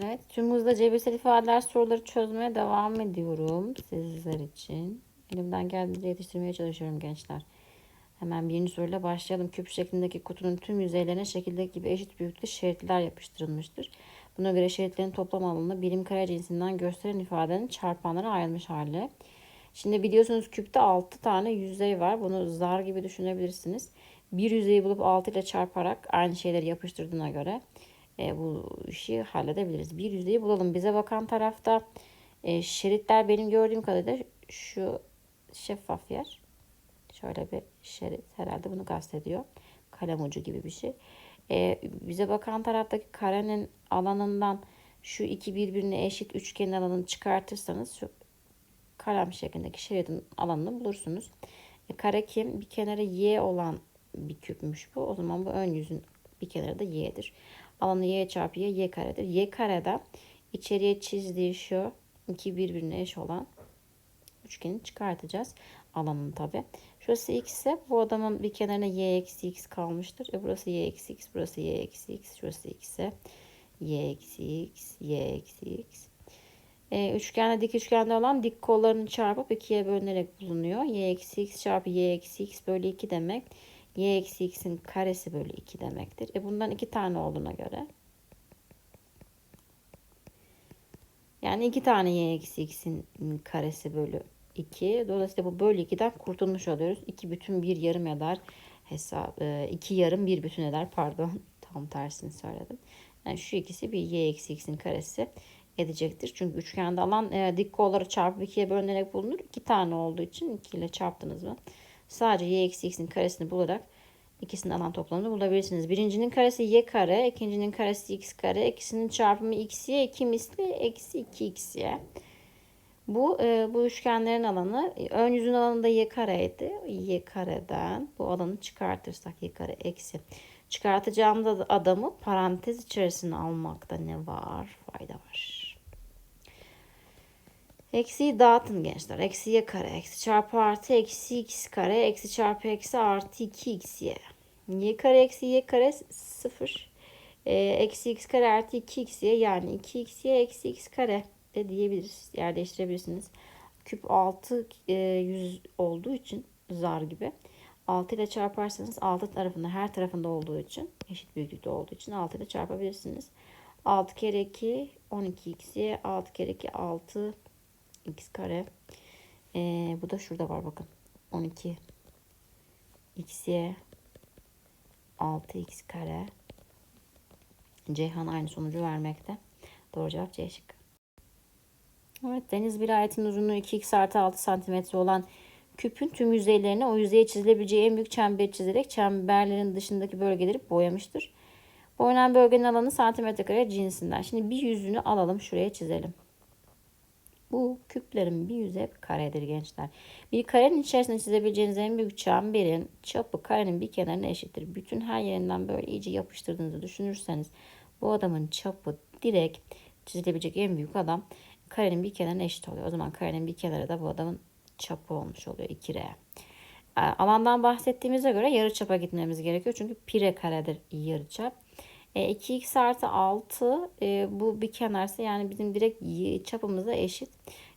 Evet, tüm hızla cebirsel ifadeler soruları çözmeye devam ediyorum sizler için. Elimden geldiğince yetiştirmeye çalışıyorum gençler. Hemen birinci soruyla başlayalım. Küp şeklindeki kutunun tüm yüzeylerine şekildeki gibi eşit büyüklükte şeritler yapıştırılmıştır. Buna göre şeritlerin toplam alanını birim kare cinsinden gösteren ifadenin çarpanlara ayrılmış hali. Şimdi biliyorsunuz küpte 6 tane yüzey var. Bunu zar gibi düşünebilirsiniz. Bir yüzeyi bulup 6 ile çarparak aynı şeyleri yapıştırdığına göre e, bu işi halledebiliriz. Bir yüzeyi bulalım. Bize bakan tarafta e, şeritler benim gördüğüm kadarıyla şu şeffaf yer. Şöyle bir şerit herhalde bunu kastediyor. Kalem ucu gibi bir şey. E, bize bakan taraftaki karenin alanından şu iki birbirine eşit üçgenin alanını çıkartırsanız şu kalem şeklindeki şeridin alanını bulursunuz. E, kare kim? Bir kenarı y olan bir küpmüş bu. O zaman bu ön yüzün bir kenarı da y'dir. Alanı y çarpı y, y karedir. Y kareden içeriye çizdiği şu iki birbirine eş olan üçgeni çıkartacağız. Alanını tabi. Şurası x ise bu adamın bir kenarına y eksi x kalmıştır. E burası y eksi x, burası y eksi x, şurası x ise y eksi x, y eksi x. E, üçgende dik üçgende olan dik kollarını çarpıp ikiye bölünerek bulunuyor. y eksi x çarpı y eksi x bölü 2 demek y eksi x'in karesi bölü 2 demektir. E bundan iki tane olduğuna göre yani iki tane y eksi x'in karesi bölü 2. Dolayısıyla bu bölü 2'den kurtulmuş oluyoruz. 2 bütün bir yarım eder. Hesap 2 yarım bir bütün eder. Pardon tam tersini söyledim. Yani şu ikisi bir y eksi x'in karesi edecektir. Çünkü üçgende alan e, dik kolları çarpıp 2'ye bölünerek bulunur. 2 tane olduğu için 2 ile çarptınız mı? Sadece y eksi x'in karesini bularak ikisinin alan toplamını bulabilirsiniz. Birincinin karesi y kare, ikincinin karesi x kare, ikisinin çarpımı x y, iki misli eksi 2 x y. Bu e, bu üçgenlerin alanı ön yüzün alanı da y kareydi. Y kareden bu alanı çıkartırsak y kare eksi. Çıkartacağımız adamı parantez içerisine almakta ne var? Fayda var. Eksiyi dağıtın gençler. Eksi y kare. Eksi çarpı artı eksi x kare. Eksi çarpı eksi artı 2 x y. y kare eksi y kare 0. E, eksi x kare artı 2 x y yani 2 x y eksi x kare de diyebiliriz. Yer değiştirebilirsiniz. Küp 6 e, 100 olduğu için zar gibi. 6 ile çarparsanız 6 tarafında her tarafında olduğu için eşit büyüklükte olduğu için 6 ile çarpabilirsiniz. 6 kere 2 12 x y 6 kere 2 6 x kare. Ee, bu da şurada var bakın. 12 x y 6x kare. Ceyhan aynı sonucu vermekte. Doğru cevap C şıkkı. Evet deniz bir ayetin uzunluğu 2x artı 6 santimetre olan küpün tüm yüzeylerine o yüzeye çizilebileceği en büyük çemberi çizerek çemberlerin dışındaki bölgeleri boyamıştır. Boyanan bölgenin alanı santimetre kare cinsinden. Şimdi bir yüzünü alalım şuraya çizelim. Bu küplerin bir yüzey karedir gençler. Bir karenin içerisinde çizebileceğiniz en büyük çemberin çapı karenin bir kenarına eşittir. Bütün her yerinden böyle iyice yapıştırdığınızı düşünürseniz bu adamın çapı direkt çizilebilecek en büyük adam karenin bir kenarına eşit oluyor. O zaman karenin bir kenarı da bu adamın çapı olmuş oluyor 2R. Alandan bahsettiğimize göre yarı çapa gitmemiz gerekiyor. Çünkü pire karedir yarı çap. E, 2x artı 6 e, bu bir kenarsa yani bizim direkt çapımıza eşit.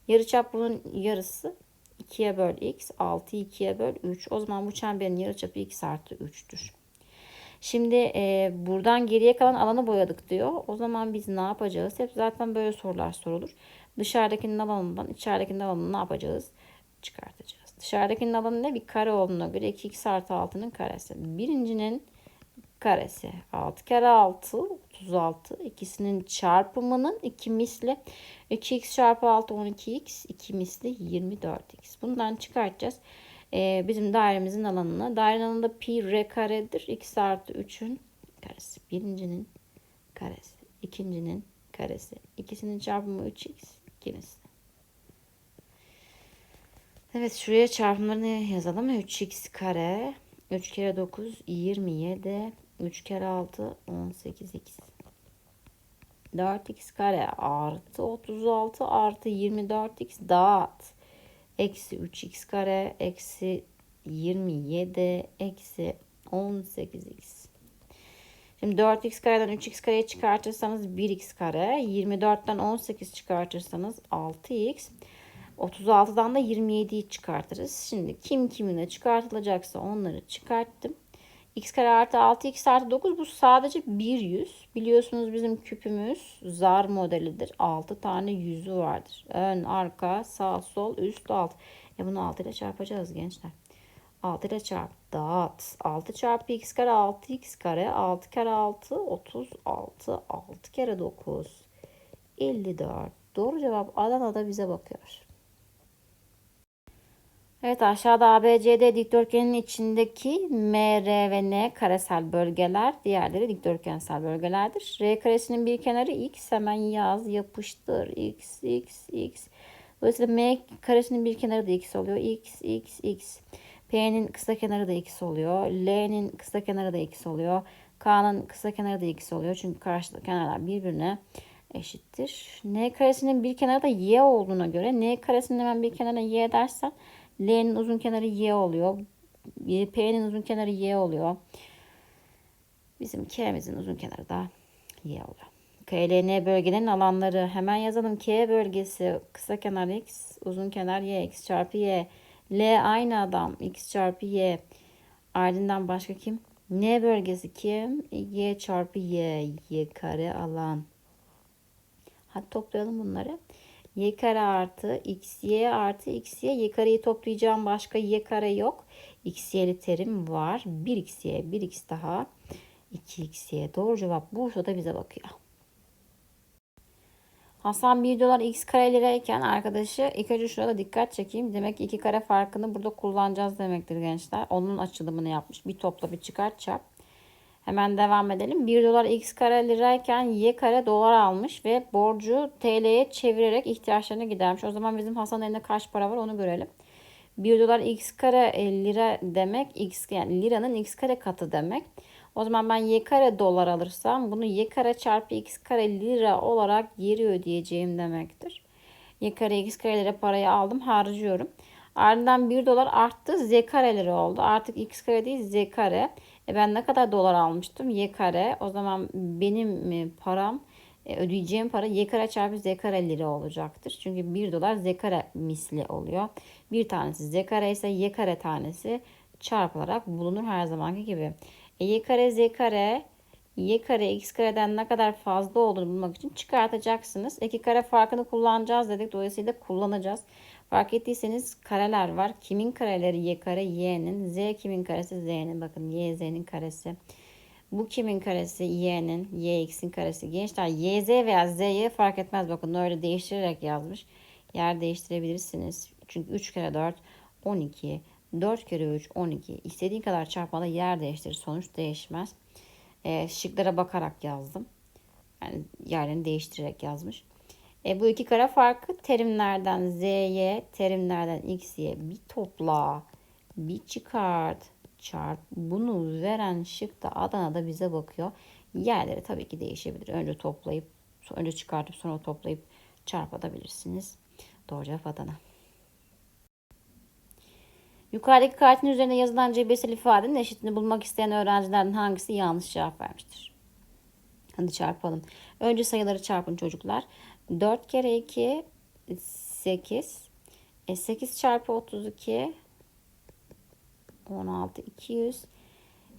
Yarı çap bunun yarısı 2'ye böl x 6 2'ye böl 3. O zaman bu çemberin yarı çapı x artı 3'tür. Şimdi e, buradan geriye kalan alanı boyadık diyor. O zaman biz ne yapacağız? Hep zaten böyle sorular sorulur. Dışarıdakinin alanından içeridekinin alanını ne yapacağız? Çıkartacağız. Dışarıdakinin alanı ne? Bir kare olduğuna göre 2x artı 6'nın karesi. Birincinin karesi 6 kere 6 36 ikisinin çarpımının 2 misli. 2x çarpı 6 12x 2 misli 24x bundan çıkartacağız. Ee, bizim dairemizin alanına. Dairenin alanında pi r karedir. X artı 3'ün karesi. Birincinin karesi. İkincinin karesi. İkisinin çarpımı 3x 2 misli. Evet şuraya çarpımlarını yazalım. 3x kare. 3 kere 9 27 3 kere 6 18x. 4x kare artı 36 artı 24x dağıt. Eksi 3x kare eksi 27 eksi 18x. Şimdi 4x kareden 3x kareyi çıkartırsanız 1x kare. 24'ten 18 çıkartırsanız 6x. 36'dan da 27'yi çıkartırız. Şimdi kim kimine çıkartılacaksa onları çıkarttım. X kare artı 6x artı 9 bu sadece bir yüz. Biliyorsunuz bizim küpümüz zar modelidir. 6 tane yüzü vardır. Ön, arka, sağ, sol, üst, alt. E bunu 6 ile çarpacağız gençler. 6 ile çarp. Dağıt. 6 çarpı x kare 6x kare. 6 kere 6 36. 6 kere 9 54. Doğru cevap Adana'da bize bakıyor. Evet aşağıda ABCD dikdörtgenin içindeki M, R ve N karesel bölgeler. Diğerleri dikdörtgensel bölgelerdir. R karesinin bir kenarı x hemen yaz yapıştır. x, x, x. Dolayısıyla M karesinin bir kenarı da x oluyor. x, x, x. P'nin kısa kenarı da x oluyor. L'nin kısa kenarı da x oluyor. K'nın kısa kenarı da x oluyor. Çünkü karşılıklı kenarlar birbirine eşittir. N karesinin bir kenarı da y olduğuna göre N karesinin hemen bir kenarına y dersen L'nin uzun kenarı y oluyor. P'nin uzun kenarı y oluyor. Bizim K'mizin uzun kenarı da y oluyor. KLN bölgenin alanları hemen yazalım. K bölgesi kısa kenar x, uzun kenar y, x çarpı y. L aynı adam x çarpı y. Ardından başka kim? N bölgesi kim? Y çarpı y. Y kare alan. Hadi toplayalım bunları y kare artı xy artı xy y kareyi toplayacağım başka y kare yok. xy'li terim var. 1xy 1x daha 2xy. Doğru cevap Bursa'da bize bakıyor. Hasan 1 dolar x kare lirayken arkadaşı ilk önce şurada dikkat çekeyim. Demek ki 2 kare farkını burada kullanacağız demektir gençler. Onun açılımını yapmış. Bir topla bir çıkart çarp. Hemen devam edelim. 1 dolar x kare lirayken y kare dolar almış ve borcu TL'ye çevirerek ihtiyaçlarını gidermiş. O zaman bizim Hasan elinde kaç para var onu görelim. 1 dolar x kare e, lira demek x yani liranın x kare katı demek. O zaman ben y kare dolar alırsam bunu y kare çarpı x kare lira olarak geri ödeyeceğim demektir. Y kare x kare lira parayı aldım harcıyorum. Ardından 1 dolar arttı z kareleri oldu. Artık x kare değil z kare. E ben ne kadar dolar almıştım? Y kare. O zaman benim e, param e, ödeyeceğim para y kare çarpı z kare lira olacaktır. Çünkü 1 dolar z kare misli oluyor. Bir tanesi z kare ise y kare tanesi çarpılarak bulunur her zamanki gibi. E, y kare z kare y kare x kareden ne kadar fazla olduğunu bulmak için çıkartacaksınız. 2 kare farkını kullanacağız dedik. Dolayısıyla kullanacağız. Fark ettiyseniz kareler var. Kimin kareleri y kare y'nin. Z kimin karesi z'nin. Bakın y z'nin karesi. Bu kimin karesi y'nin. y x'in karesi. Gençler y z veya z'ye fark etmez. Bakın öyle değiştirerek yazmış. Yer değiştirebilirsiniz. Çünkü 3 kere 4 12. 4 kere 3 12. İstediğin kadar çarpmada yer değiştirir. Sonuç değişmez. E, şıklara bakarak yazdım. Yani yerlerini değiştirerek yazmış. E, bu iki kare farkı terimlerden z'ye, terimlerden x'ye bir topla, bir çıkart, çarp. Bunu veren şık da Adana'da bize bakıyor. Yerleri tabii ki değişebilir. Önce toplayıp, önce çıkartıp sonra toplayıp çarpabilirsiniz. Doğru cevap Adana. Yukarıdaki kartın üzerinde yazılan cebirsel ifadenin eşitini bulmak isteyen öğrencilerden hangisi yanlış cevap vermiştir? Hadi çarpalım. Önce sayıları çarpın çocuklar. 4 kere 2 8. E 8 çarpı 32 16 200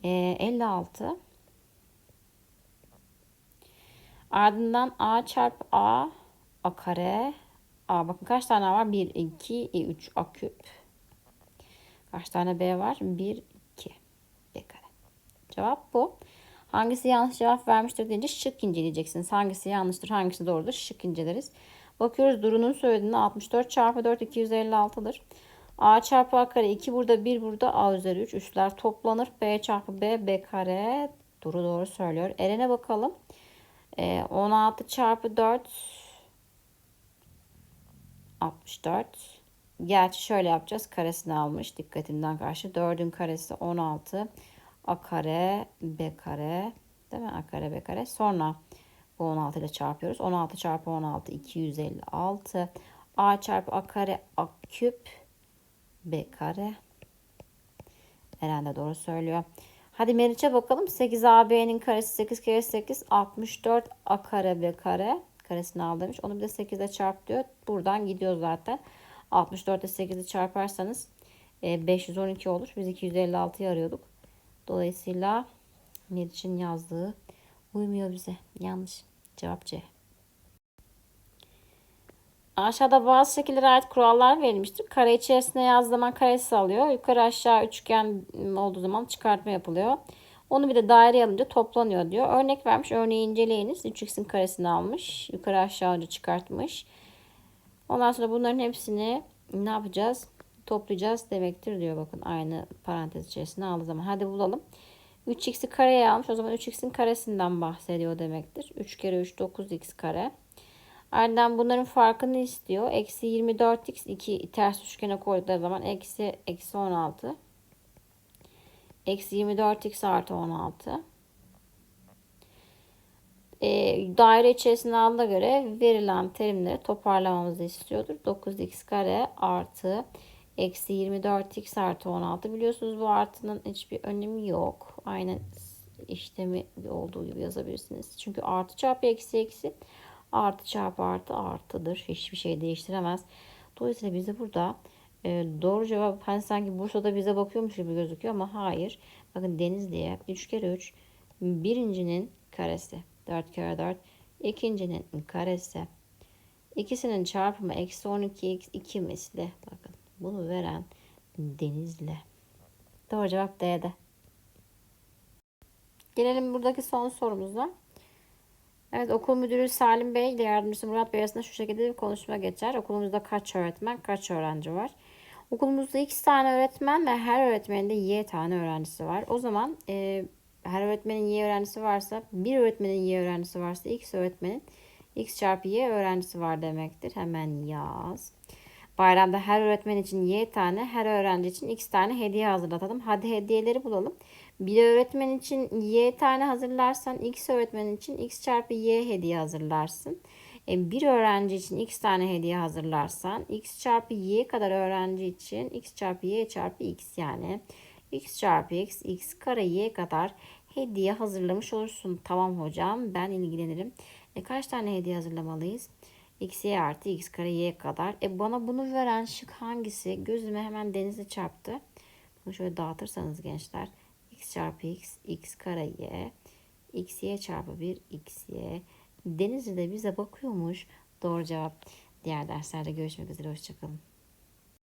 e, 56 ardından a çarpı a a kare. A bakın kaç tane var? 1 2 3 a küp. Kaç tane b var? 1 2 b kare. Cevap bu Hangisi yanlış cevap vermiştir deyince şık inceleyeceksiniz. Hangisi yanlıştır, hangisi doğrudur şık inceleriz. Bakıyoruz Duru'nun söylediğinde 64 çarpı 4 256'dır. A çarpı A kare 2 burada 1 burada A üzeri 3 üstler toplanır. B çarpı B B kare Duru doğru söylüyor. Eren'e bakalım. Ee, 16 çarpı 4 64. Gerçi şöyle yapacağız. Karesini almış. Dikkatimden karşı. 4'ün karesi 16 a kare b kare değil mi? a kare b kare. Sonra bu 16 ile çarpıyoruz. 16 çarpı 16 256. a çarpı a kare a küp b kare. Eren de doğru söylüyor. Hadi Meriç'e bakalım. 8 AB'nin karesi 8 kere 8 64 A kare B kare karesini al demiş. Onu bir de 8 ile çarp diyor. Buradan gidiyor zaten. 64 ile 8'i çarparsanız e, 512 olur. Biz 256'yı arıyorduk. Dolayısıyla Meriç'in yazdığı uymuyor bize. Yanlış. Cevap C. Aşağıda bazı şekillere ait kurallar verilmiştir. Kare içerisine yaz zaman karesi alıyor. Yukarı aşağı üçgen olduğu zaman çıkartma yapılıyor. Onu bir de daire alınca toplanıyor diyor. Örnek vermiş. Örneği inceleyiniz. 3x'in karesini almış. Yukarı aşağı alınca çıkartmış. Ondan sonra bunların hepsini ne yapacağız? Toplayacağız demektir diyor. Bakın aynı parantez içerisine aldığı zaman. Hadi bulalım. 3x'i kareye almış. O zaman 3x'in karesinden bahsediyor demektir. 3 kere 3 9x kare. Ardından bunların farkını istiyor. Eksi 24x 2 ters üçgene koyduğu zaman eksi, eksi 16. Eksi 24x artı 16. E, daire içerisinde alına göre verilen terimleri toparlamamızı istiyordur. 9x kare artı eksi 24x artı 16. Biliyorsunuz bu artının hiçbir önemi yok. Aynen işlemi olduğu gibi yazabilirsiniz. Çünkü artı çarpı eksi eksi artı çarpı artı artıdır. Hiçbir şey değiştiremez. Dolayısıyla bize burada e, doğru cevap hani sanki Bursa'da bize bakıyormuş gibi gözüküyor ama hayır. Bakın Denizli'ye 3 kere 3 birincinin karesi 4 kere 4 ikincinin karesi ikisinin çarpımı eksi 12 x 2 misli. Bakın bunu veren Denizli. Doğru cevap D'de. Gelelim buradaki son sorumuza. Evet okul müdürü Salim Bey ile yardımcısı Murat Bey arasında şu şekilde bir konuşma geçer. Okulumuzda kaç öğretmen, kaç öğrenci var? Okulumuzda x tane öğretmen ve her öğretmenin de y tane öğrencisi var. O zaman e, her öğretmenin y öğrencisi varsa, bir öğretmenin y öğrencisi varsa x öğretmenin x çarpı y öğrencisi var demektir. Hemen yaz. Bayramda her öğretmen için y tane, her öğrenci için x tane hediye hazırlatalım. Hadi hediyeleri bulalım. Bir öğretmen için y tane hazırlarsan x öğretmen için x çarpı y hediye hazırlarsın. E, bir öğrenci için x tane hediye hazırlarsan x çarpı y kadar öğrenci için x çarpı y çarpı x yani x çarpı x x kare y kadar hediye hazırlamış olursun. Tamam hocam ben ilgilenirim. E, kaç tane hediye hazırlamalıyız? X y artı x kare y kadar. E bana bunu veren şık hangisi? Gözüme hemen denize çarptı. Bunu şöyle dağıtırsanız gençler. x çarpı x, x kare y, x y çarpı 1, x y. Denizli de bize bakıyormuş. Doğru cevap. Diğer derslerde görüşmek üzere. Hoşçakalın.